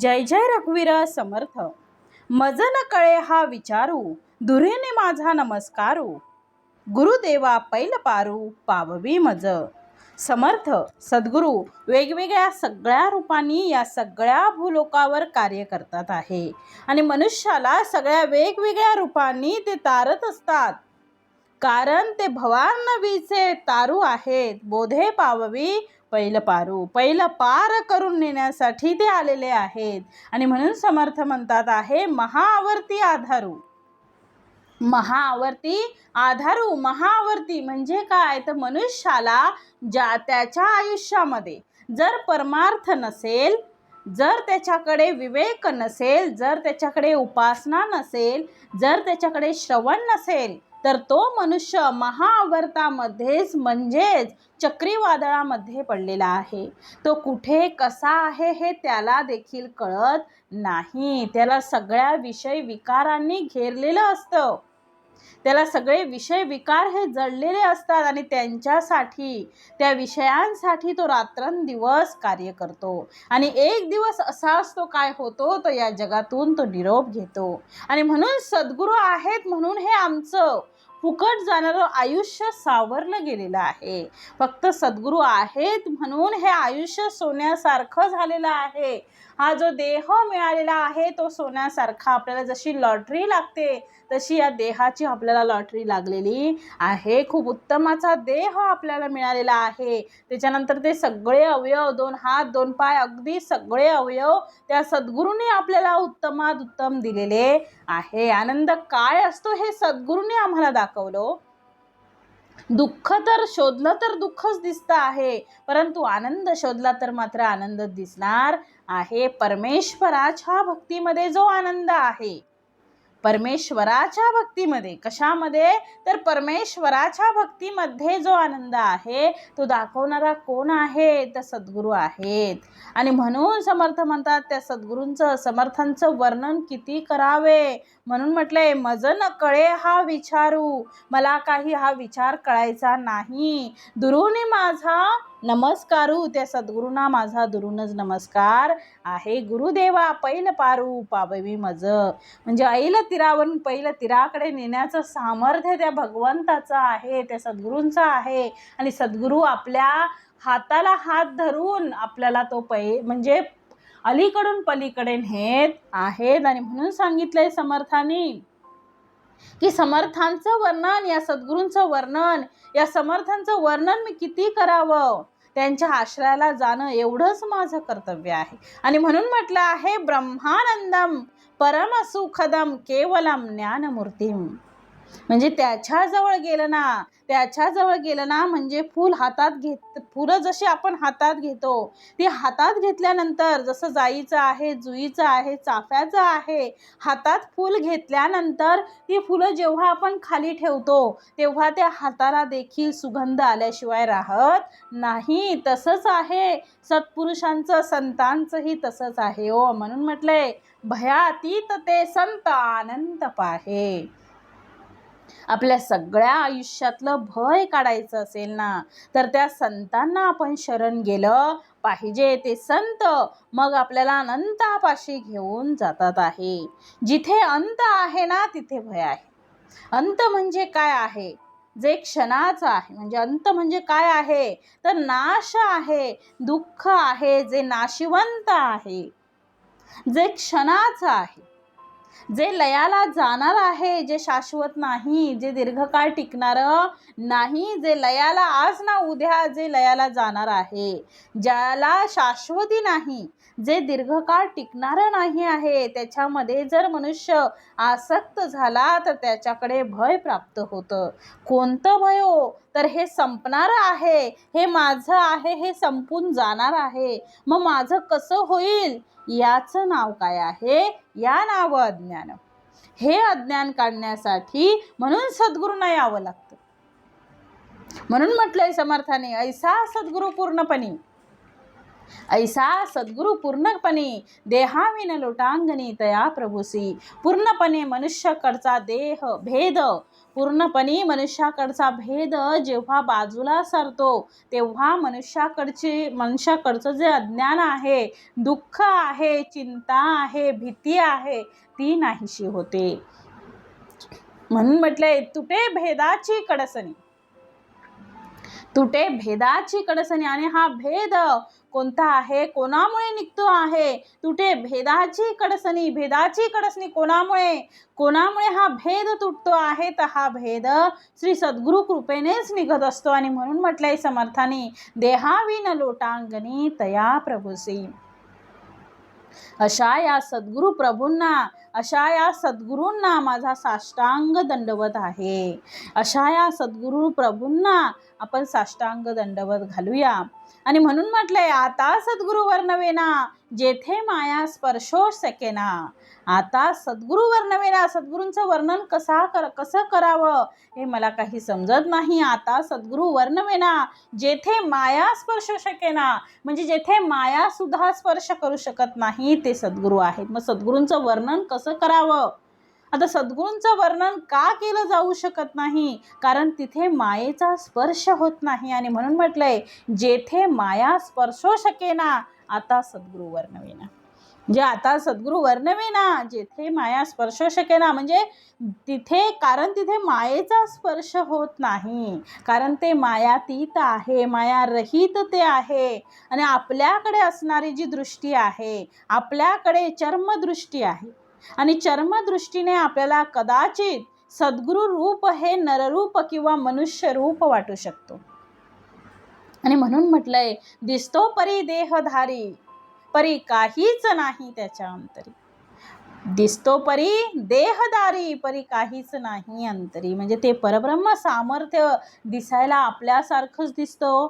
जय जय रघुवीर समर्थ. मज न कळे हा विचारू दुरीने माझा नमस्कारू. गुरुदेवा पैल पारू पाववी मज. समर्थ सद्गुरू वेगवेगळ्या सगळ्या रूपांनी या सगळ्या भूलोकावर कार्य करतात आहे आणि मनुष्याला सगळ्या वेगवेगळ्या रूपांनी ते तारत असतात. कारण ते भवानवीचे तारू आहेत. बोधे पाववी पैल पारू. पैल पार करून नेण्यासाठी ते आलेले आहेत. आणि म्हणून समर्थ म्हणतात आहे महाआवर्ती आधारू. महाआवर्ती आधारू महाआवर्ती म्हणजे काय? तर मनुष्याला ज्या त्याच्या आयुष्यामध्ये जर परमार्थ नसेल जर त्याच्याकडे विवेक नसेल जर त्याच्याकडे उपासना नसेल जर त्याच्याकडे श्रवण नसेल तर तो मनुष्य महाआवर्तामध्येच म्हणजेच चक्रीवादळामध्ये पडलेला आहे. तो कुठे कसा आहे हे त्याला देखील कळत नाही. त्याला सगळ्या विषय विकारांनी घेरलेलं असतं. त्याला सगळे विषय विकार हे जडलेले असतात आणि त्यांच्यासाठी त्या विषयांसाठी तो रात्रंदिवस कार्य करतो. आणि एक दिवस असा असतो काय होतो तर या जगातून तो निरोप घेतो. आणि म्हणून सद्गुरू आहेत म्हणून हे आमचं फुकट जाणारं आयुष्य सावरलं गेलेलं आहे. फक्त सद्गुरू आहेत म्हणून हे आयुष्य सोन्यासारखं झालेलं आहे. हा जो देह मिळालेला आहे तो सोन्यासारखा आपल्याला जशी लॉटरी लागते तशी या देहाची आपल्याला लॉटरी लागलेली आहे. खूप उत्तमाचा देह आपल्याला मिळालेला आहे. त्याच्यानंतर ते सगळे अवयव दोन हात दोन पाय अगदी सगळे अवयव त्या सद्गुरूने आपल्याला उत्तमात उत्तम दिलेले आहे. आनंद काय असतो हे सद्गुरूने आम्हाला दाखवलं. दुःख तर शोधलं तर दुःखच दिसतं आहे परंतु आनंद शोधला तर मात्र आनंद दिसणार. आहे. परमेश्वराच्या भक्तीमध्ये जो आनंद आहे परमेश्वराच्या भक्तीमध्ये कशामध्ये? तर परमेश्वराच्या भक्तीमध्ये जो आनंद आहे तो दाखवणारा कोण आहे? तर सद्गुरू आहेत. आणि म्हणून समर्थ म्हणतात त्या सद्गुरूंचं समर्थांचं वर्णन किती करावे? म्हणून म्हटलंय मज न कळे हा विचारू. मला काही हा विचार कळायचा नाही. दुरुनी माझा नमस्कारू त्या सद्गुरूंना माझा दुरूनच नमस्कार. आहे गुरुदेवा पैल पारू पाबवी मज. म्हणजे ऐल तीरावरून पैल तीराकडे नेण्याचं सामर्थ्य त्या भगवंताचं आहे त्या सद्गुरूंचं आहे. आणि सद्गुरू आपल्या हाताला हात धरून आपल्याला तो पै म्हणजे अलीकडून पलीकडे नेत आहेत. आणि म्हणून सांगितलंय समर्थानी की समर्थांचं वर्णन या सद्गुरूंचं वर्णन या समर्थांचं वर्णन मी किती करावं? त्यांच्या आश्रयाला जाणं एवढंच माझं कर्तव्य आहे. आणि म्हणून म्हटलं आहे ब्रह्मानंदम परमसुखदम केवलम ज्ञानमूर्तीम. म्हणजे त्याच्याजवळ गेलं ना त्याच्याजवळ गेलं ना म्हणजे फूल हातात घेत फुलं जशी आपण हातात घेतो ती हातात घेतल्यानंतर जसं जाईचं आहे जुईचं आहे चाफ्याचं आहे हातात फूल घेतल्यानंतर ती फुलं जेव्हा आपण खाली ठेवतो तेव्हा त्या हाताला देखील सुगंध आल्याशिवाय राहत नाही. तसंच आहे. सत्पुरुषांचं संतांचंही तसंच आहे ओ म्हणून म्हटलंय भयातीत ते संत आनंद पाहे. आपल्या सगळ्या आयुष्यातलं भय काढायचं असेल ना तर त्या संतांना आपण शरण गेलं पाहिजे. ते संत मग आपल्याला अनंतापाशी घेऊन जातात आहे. जिथे अंत आहे ना तिथे भय आहे. अंत म्हणजे काय आहे? जे क्षणाचं आहे. म्हणजे अंत म्हणजे काय आहे? तर नाश आहे. दुःख आहे. जे नाशिवंत आहे. जे क्षणाचं आहे. जे लयाला जाणार आहे जे शाश्वत नाही जे दीर्घकाळ टिकणारं नाही जे लयाला आज ना उद्या जे लयाला जाणार आहे ज्याला शाश्वती नाही जे दीर्घकाळ टिकणारं नाही आहे त्याच्यामध्ये जर मनुष्य आसक्त झाला तर त्याच्याकडे भय प्राप्त होतं. कोणतं भय हो? तर हे संपणारं आहे हे माझं आहे हे संपून जाणार आहे. मग माझं कसं होईल? याचं नाव काय आहे? या नाव अज्ञान. हे अज्ञान काढण्यासाठी म्हणून सद्गुरूंना यावं लागतं. म्हणून म्हटलंय समर्थाने ऐसा सद्गुरू पूर्णपणे. ऐसा सद्गुरू पूर्णपणे देहाविन लोटांगणी तया प्रभूसी. पूर्णपणे मनुष्याकडचा देह भेद पूर्णपणे मनुष्याकडचा भेद जेव्हा बाजूला सरतो तेव्हा मनुष्याकडची मनुष्याकडचं जे अज्ञान आहे दुःख आहे चिंता आहे भीती आहे ती नाहीशी होते. म्हणून म्हटलंय तुटे भेदाची कडसणी. तुटे भेदाची कडसणी आणि हा भेद कोणता आहे? कोणामुळे निघतो आहे? तुटे भेदाची कडसणी भेदाची कडसणी कोणामुळे? कोणामुळे हा भेद तुटतो आहे? तर हा भेद श्री सद्गुरु कृपेनेच निघत असतो आणि म्हणून म्हटलंय समर्थाने देहाविन लोटांगणी तया प्रभुसी. अशा या सद्गुरु प्रभूंना अशा या सद्गुरूंना माझा साष्टांग दंडवत आहे. अशा या सद्गुरु प्रभूंना आपण साष्टांग दंडवत घालूया. आणि म्हणून म्हटलंय आता सद्गुरु वर्णवेना जेथे माया स्पर्शो सकेना आता सद्गुरु वर्णवेना सद्गुरूंचं वर्णन कसा कर कसं करावं हे मला काही समजत नाही. आता सद्गुरु वर्णवेना जेथे माया स्पर्श शकेना म्हणजे जेथे माया सुद्धा स्पर्श करू शकत नाही ते सद्गुरू आहेत. मग सद्गुरूंचं वर्णन कसं करावं? आता सद्गुरूंचं वर्णन का केलं जाऊ शकत नाही? कारण तिथे मायेचा स्पर्श होत नाही. आणि म्हणून म्हटलंय जेथे माया स्पर्शो शकेना आता सद्गुरू वर्णवेना. जे आता सद्गुरू वर्णवेना जेथे माया स्पर्श शकेना. म्हणजे तिथे कारण तिथे मायेचा स्पर्श होत नाही. कारण ते मायातीत आहे माया रहित ते आहे. आणि आपल्याकडे असणारी जी दृष्टी आहे आपल्याकडे चर्मदृष्टी आहे. आणि चर्मदृष्टीने आपल्याला कदाचित सद्गुरु रूप हे नररूप किंवा मनुष्य रूप वाटू शकतो. आणि म्हणून म्हटलंय दिसतो परी देहधारी परी काहीच नाही त्याच्या अंतरी. दिसतो परी देहदारी परी काहीच नाही अंतरी. म्हणजे ते परब्रह्म सामर्थ्य दिसायला आपल्यासारखंच दिसतो.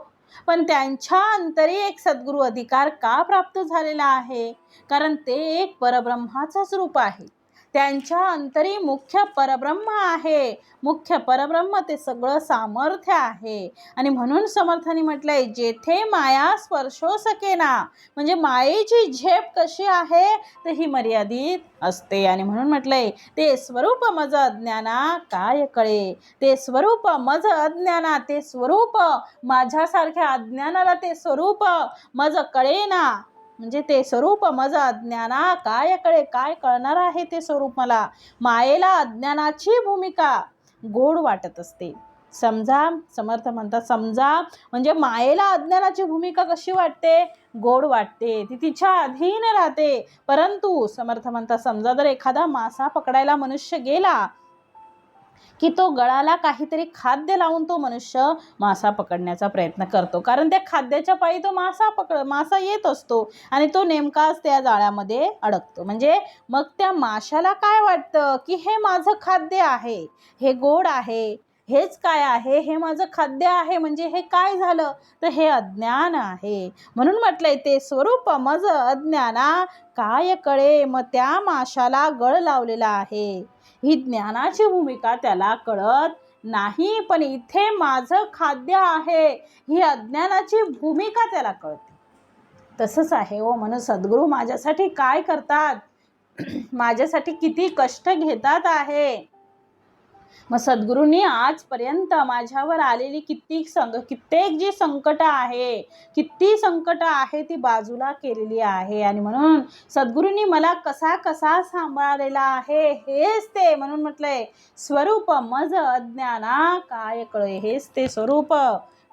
पण त्यांच्या अंतरी एक सद्गुरू अधिकार का प्राप्त झालेला आहे? कारण ते एक परब्रह्माचंच रूप आहे. त्यांच्या अंतरी मुख्य परब्रह्म आहे. मुख्य परब्रह्म ते सगळं सामर्थ्य आहे. आणि म्हणून समर्थाने म्हटलंय जेथे माया स्पर्शो सकेना म्हणजे मायेची झेप कशी आहे तर ही मर्यादित असते. आणि म्हणून म्हटलंय ते स्वरूप मज अज्ञाना काय कळे? ते स्वरूप मज अज्ञाना ते स्वरूप माझ्यासारख्या अज्ञानाला ते स्वरूप मज कळेना. म्हणजे ते स्वरूप मज अज्ञाना काय कळे काय कळणार आहे ते स्वरूप मला? मायेला अज्ञानाची भूमिका गोड वाटत असते. समजा समर्थ म्हणतात समजा म्हणजे मायेला अज्ञानाची भूमिका कशी वाटते? गोड वाटते. ती तिच्या अधीन राहते. परंतु समर्थ म्हणतात समजा जर एखादा मासा पकडायला मनुष्य गेला की तो गळाला काहीतरी खाद्य लावून तो मनुष्य मासा पकडण्याचा प्रयत्न करतो. कारण त्या खाद्याच्या पायी तो मासा पकड मासा येत असतो आणि तो नेमकाच त्या जाळ्यामध्ये अडकतो. म्हणजे मग त्या माशाला काय वाटतं? की हे माझं खाद्य आहे हे गोड आहे हेच काय आहे हे माझं खाद्य आहे म्हणजे हे काय झालं? तर हे अज्ञान आहे. म्हणून म्हटलंय ते स्वरूप मज अज्ञाना काय कळे? मग त्या माशाला गळ लावलेला आहे. ही ज्ञानाची भूमिका त्याला कळत नाही पण इथे माझं खाद्य आहे. ही अज्ञानाची भूमिका त्याला कळते. तसंच आहे ओ म्हणून सद्गुरू माझ्यासाठी काय करतात? माझ्यासाठी किती कष्ट घेतात आहे. मग सद्गुरूंनी आजपर्यंत माझ्यावर आलेली कित्येक संक कित्येक जी संकट आहे किती संकट आहे ती बाजूला केलेली आहे. आणि म्हणून सद्गुरूंनी मला कसा कसा सांभाळलेला आहे हेच ते म्हणून म्हटलंय स्वरूप मज अज्ञाना काय कळे? हेच ते स्वरूप.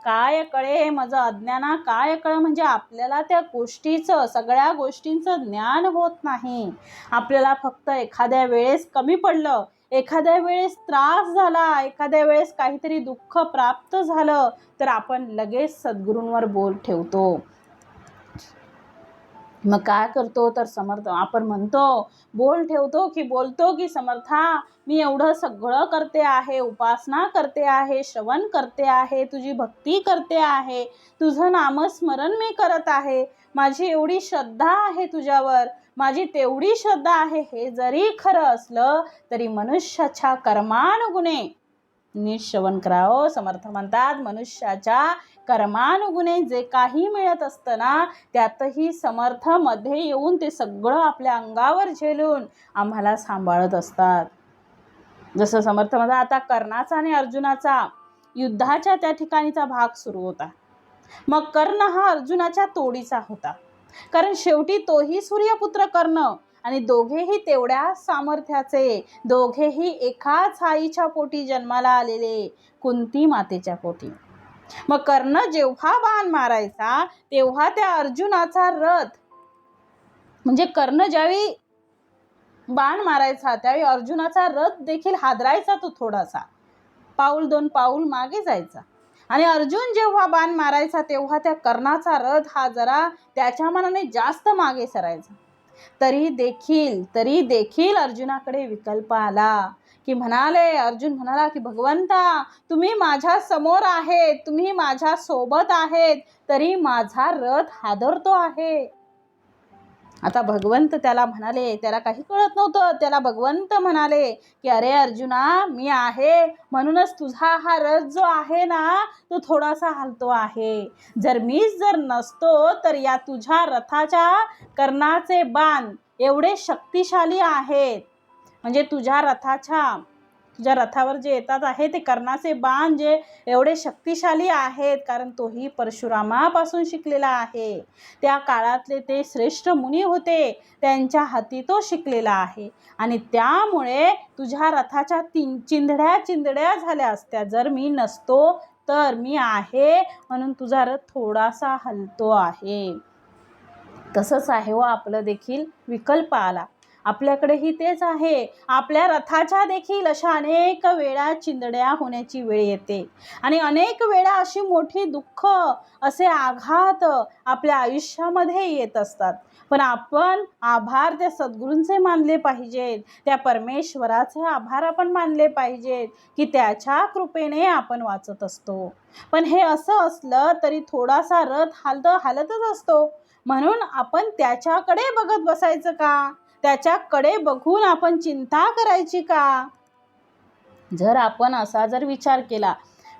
काय कळे? माझं अज्ञाना काय कळ? म्हणजे आपल्याला त्या गोष्टीचं सगळ्या गोष्टींचं ज्ञान होत नाही. आपल्याला फक्त एखाद्या वेळेस कमी पडलं एखाद्या वेळेस त्रास झाला एखाद्या वेळेस काहीतरी दुःख प्राप्त झालं तर आपण लगेच सद्गुरूंवर बोल ठेवतो. मग काय करतो? तर समर्थ आपण म्हणतो बोल ठेवतो की बोलतो की समर्था मी एवढं सगळं करते आहे उपासना करते आहे श्रवण करते आहे तुझी भक्ती करते आहे तुझं नामस्मरण मी करत आहे माझी एवढी श्रद्धा आहे तुझ्यावर माझी तेवढी श्रद्धा आहे हे जरी खरं असलं तरी मनुष्याच्या कर्मानुगुणे. नीट श्रवण करावं समर्थ म्हणतात मनुष्याच्या कर्मानुगुणे जे काही मिळत असतं ना त्यातही समर्थमध्ये येऊन ते सगळं आपल्या अंगावर झेलून आम्हाला सांभाळत असतात. जसं समर्थ म्हणतात आता कर्णाचा आणि अर्जुनाचा युद्धाच्या त्या ठिकाणीचा भाग सुरू होता. मग कर्ण हा अर्जुनाच्या तोडीचा होता. कारण शेवटी तोही सूर्यपुत्र कर्ण आणि दोघेही तेवढ्या सामर्थ्याचे. दोघेही एकाच आईच्या पोटी जन्माला आलेले कुंती मातेच्या पोटी. मग कर्ण जेव्हा बाण मारायचा तेव्हा त्या अर्जुनाचा रथ. म्हणजे कर्ण ज्यावेळी बाण मारायचा त्यावेळी अर्जुनाचा रथ देखील हादरायचा तो थोडासा. पाऊल दोन पाऊल मागे जायचा. आणि अर्जुन जेव्हा बाण मारायचा तेव्हा त्या कर्णाचा रथ हा जरा त्याच्या मनाने जास्त मागे सरायचा. तरी देखील तरी देखील अर्जुनाकडे विकल्प आला की म्हणाले अर्जुन म्हणाला की भगवंता तुम्ही माझ्यासमोर आहेत तुम्ही माझ्या सोबत आहेत तरी माझा रथ हादरतो आहे. आता भगवंत त्याला म्हणाले त्याला काही कळत नव्हतं. त्याला भगवंत म्हणाले की अरे अर्जुना मी आहे. म्हणूनच तुझा हा रथ जो आहे ना तो थोडासा हलतो आहे. जर मीच जर नसतो तर या तुझ्या रथाच्या कर्णाचे बाण एवढे शक्तिशाली आहेत. म्हणजे तुझ्या रथाच्या तुझ्या रथावर जे येतात आहे ते कर्णाचे बाण जे एवढे शक्तिशाली आहेत कारण तोही परशुरामापासून शिकलेला आहे. त्या काळातले ते श्रेष्ठ मुनी होते त्यांच्या हाती तो शिकलेला आहे. आणि त्यामुळे तुझ्या रथाच्या तीन चिंधड्या चिंधड्या झाल्या असत्या. जर मी नसतो तर मी आहे म्हणून तुझा रथ थोडासा हलतो आहे. तसंच आहे व आपलं देखील विकल्प आला. आपल्याकडेही तेच आहे. आपल्या रथाच्या देखील अशा अनेक वेळा चिंदड्या होण्याची वेळ येते. आणि अनेक वेळा अशी मोठी दुःख असे आघात आपल्या आयुष्यामध्ये येत असतात. पण आपण आभार त्या सद्गुरूंचे मानले पाहिजेत. त्या परमेश्वराचे आभार आपण मानले पाहिजेत की त्याच्या कृपेने आपण वाचत असतो. पण हे असं असलं तरी थोडासा रथ हालत हालतच असतो. म्हणून आपण त्याच्याकडे बघत बसायचं का? त्याच्याकडे बघून आपण चिंता करायची का? जर आपण असा जर विचार केला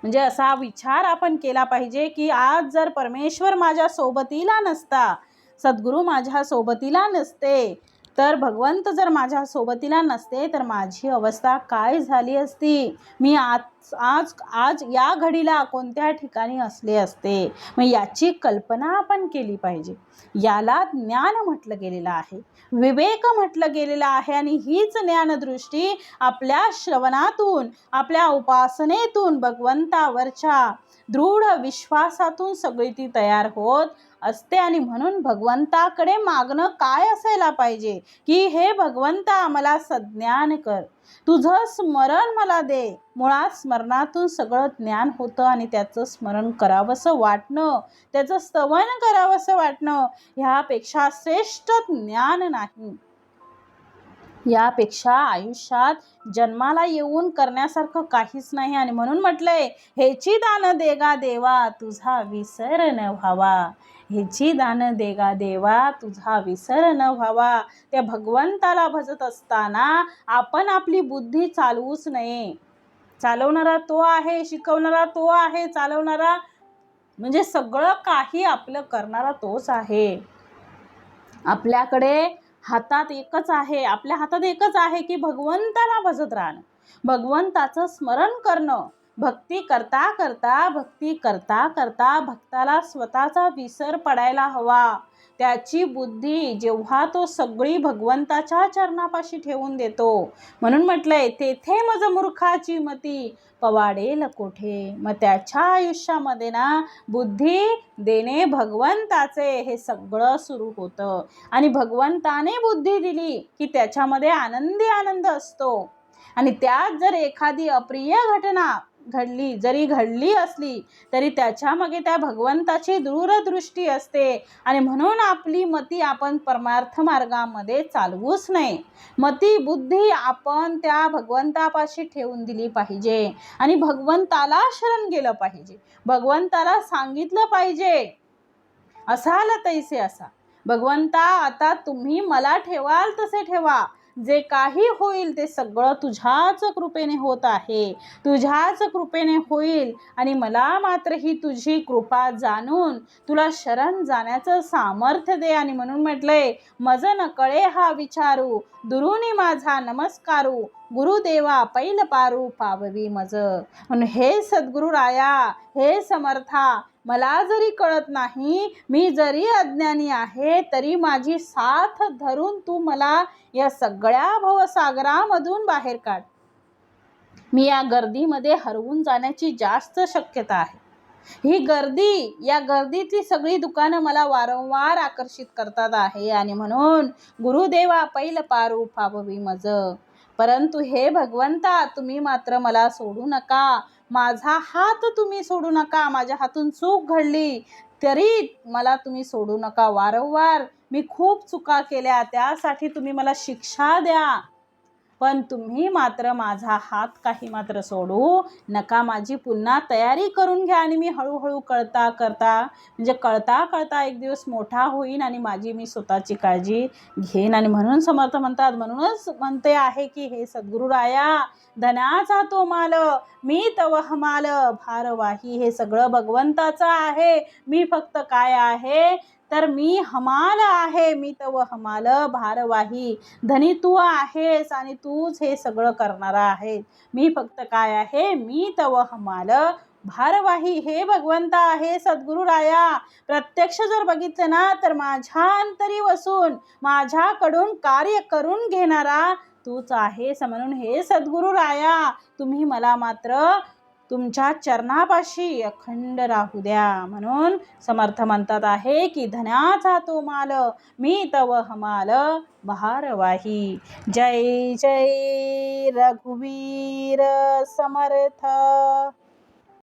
म्हणजे असा विचार आपण केला पाहिजे की आज जर परमेश्वर माझ्या सोबतीला नसता सद्गुरू माझ्या सोबतीला नसते तर भगवंत जर माझ्या सोबतीला नसते तर माझी अवस्था काय झाली असती? मी आत आज आज या घडीला कोणत्या ठिकाणी असले असते? मग याची कल्पना आपण केली पाहिजे. याला ज्ञान म्हटलं गेलेलं आहे. विवेक म्हटलं गेलेलं आहे आणि हीच ज्ञानदृष्टी आपल्या श्रवणातून आपल्या उपासनेतून भगवंतावरच्या दृढ विश्वासातून सगळी ती तयार होत असते. आणि म्हणून भगवंताकडे मागणं काय असायला पाहिजे? की हे भगवंता मला सज्ञान कर. तुझं स्मरण मला दे. मुळात स्मरणातून सगळं ज्ञान होतं आणि त्याचं स्मरण करावंसं वाटणं त्याचं स्तवन करावंसं वाटणं ह्यापेक्षा श्रेष्ठ ज्ञान नाही. यापेक्षा आयुष्यात जन्माला येऊन करण्यासारखं काहीच नाही आणि म्हणून म्हटलंय हेची दान देगा देवा तुझा विसर न व्हावा. ह्याची दान देगा देवा तुझा विसर न व्हावा. त्या भगवंताला भजत असताना आपण आपली बुद्धी चालवूच नये. चालवणारा तो आहे शिकवणारा तो आहे चालवणारा म्हणजे सगळं काही आपलं करणारा तोच आहे. आपल्याकडे हातात एकच आहे. आपल्या हातात एकच आहे की भगवंताला भजत राहणं. भगवंताचं स्मरण करणं. भक्ती करता करता भक्ती करता करता भक्ताला स्वतःचा विसर पडायला हवा. त्याची बुद्धी जेव्हा तो सगळी भगवंताच्या चरणापाशी ठेवून देतो. म्हणून म्हटलंय तेथे मज मूर्खाची मती पवाडेल कोठे मग त्याच्या आयुष्यामध्ये ना बुद्धी देणे भगवंताचे हे सगळं सुरू होतं. आणि भगवंताने बुद्धी दिली की त्याच्यामध्ये आनंदी आनंद असतो. आणि त्यात जर एखादी अप्रिय घटना घडली जरी घडली असली तरी त्याच्यामागे त्या भगवंताची दूरदृष्टी असते. आणि म्हणून आपली मती आपण परमार्थ मार्गामध्ये चालवूच नाही मती बुद्धी आपण त्या भगवंतापाशी ठेवून दिली पाहिजे. आणि भगवंताला शरण गेलं पाहिजे. भगवंताला सांगितलं पाहिजे. असाल तैसे असा. भगवंता आता तुम्ही मला ठेवाल तसे ठेवा. जे काही होईल ते सगळं तुझ्याच कृपेने होत आहे. तुझ्याच कृपेने होईल आणि मला मात्र ही तुझी कृपा जाणून तुला शरण जाण्याचं सामर्थ्य दे आणि म्हणून म्हटलंय मज न कळे हा विचारू दुरुनी माझा नमस्कारू गुरुदेवा पैल पारू पाववी मज. म्हणून हे सद्गुरु राया हे समर्था मला जरी कळत नाही मी जरी अज्ञानी आहे तरी माझी साथ धरून तू मला या सगळ्या भवसागरामधून बाहेर काढ. मी या गर्दीमध्ये हरवून जाण्याची जास्त शक्यता आहे. ही गर्दी या गर्दीची सगळी दुकानं मला वारंवार आकर्षित करतात आहे आणि म्हणून गुरुदेवा पैल पारू पाववी मज. परंतु हे भगवंता तुम्ही मात्र मला सोडू नका. माझा हात तुम्ही सोडू नका माझ्या हातून चूक घडली तरी मला तुम्ही सोडू नका. वारंवार मी खूप चुका केल्या त्यासाठी तुम्ही मला शिक्षा द्या. पण तुम्ही मात्र माझा हात काही मात्र सोडू नका. माझी पुन्हा तयारी करून घ्या आणि मी हळूहळू कळता करता म्हणजे कळता कळता एक दिवस मोठा होईन आणि माझी मी स्वतःची काळजी घेईन. आणि म्हणून समर्थ म्हणतात म्हणूनच म्हणते आहे की हे सद्गुरुराया धनाचा तो माल मी तव माल भारवाही हे सगळं भगवंताचं आहे. मी फक्त काय आहे? तर मी हमाल आहे मी तव हमाल भारवाही. धनी तू आहेस आणि तूच हे सगळं करणारा आहे मी फक्त काय आहे? मी तव हमाल भारवाही. हे भगवंता आहे सद्गुरु राया. प्रत्यक्ष जर बघितलं ना तर माझ्या अंतरी वसून माझ्याकडून कार्य करून घेणारा तूच आहेस म्हणून हे सद्गुरु राया. तुम्ही मला मात्र तुमच्या चरणापाशी अखंड राहू द्या. म्हणून समर्थ म्हणतात आहे की धनाचा तो माल मी तव हमाल भारवाही. जय जय रघुवीर समर्थ.